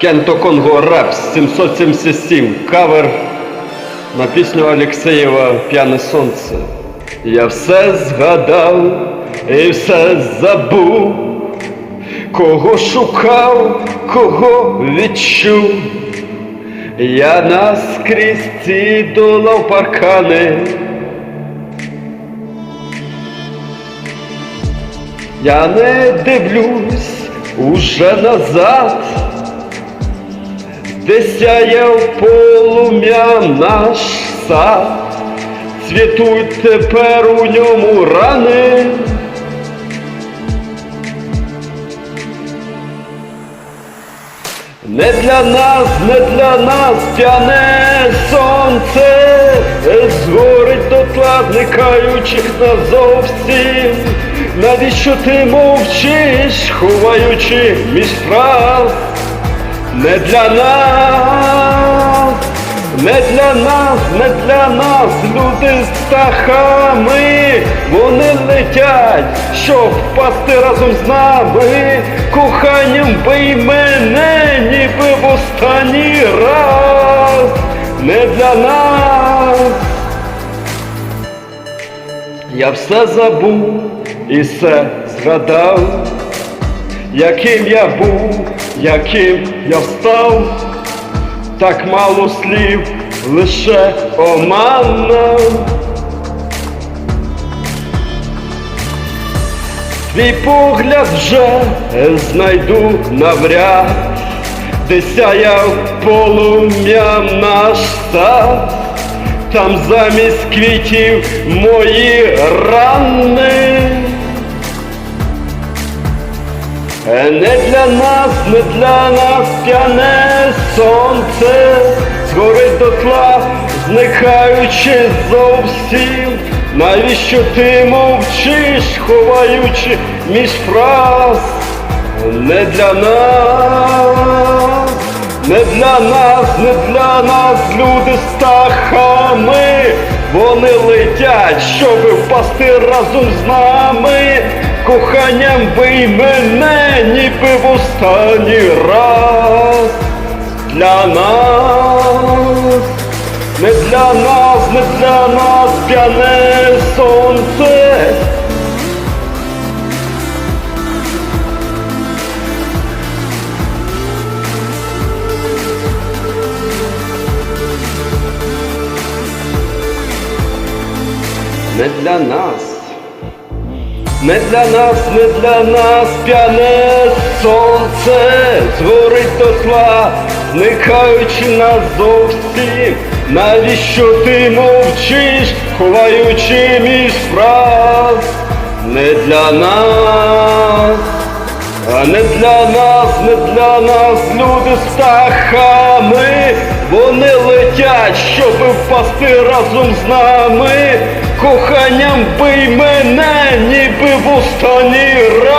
Кенто Конго Репс 777 кавер на пісню Алєксеєва П'яне сонце. Я все згадав і все забув, кого шукав, кого відчув. Я наскрізь ці долав паркани. Я не дивлюсь уже назад, де сяяв полум'я наш сад, цвітуть тепер у ньому рани. Не для нас, не для нас п'яне сонце, згорить дотла, зникаючи назовсім. Навіщо ти мовчиш, ховаючи між фраз? Не для нас, не для нас, не для нас, люди з птахами, вони летять, щоб впасти разом з нами, коханням бий мене, ніби в останній раз, не для нас. Я все забув і все згадав, яким я був, яким я встав, так мало слів, лише омана. Твій погляд вже знайду навряд, де сяяв полум'ям наш сад, там замість квітів мої рани. Е, Не для нас, не для нас п'яне сонце, згорить дотла, зникаючи зовсім. Навіщо ти мовчиш, ховаючи між фраз? Не для нас, не для нас, не для нас, люди з птахами, вони летять, щоби впасти разом з нами, коханням бий мене, ніби в останній раз для нас. Не для нас, не для нас п'яне сонце. Не для нас. Не для нас, не для нас п'яне сонце, згорить дотла, зникаючи назовсім. Навіщо ти мовчиш, ховаючи між фраз? Не для нас, а не для нас, не для нас, люди з птахами, вони летять, щоб впасти разом з нами, коханням бий мене, ніби в останній раз.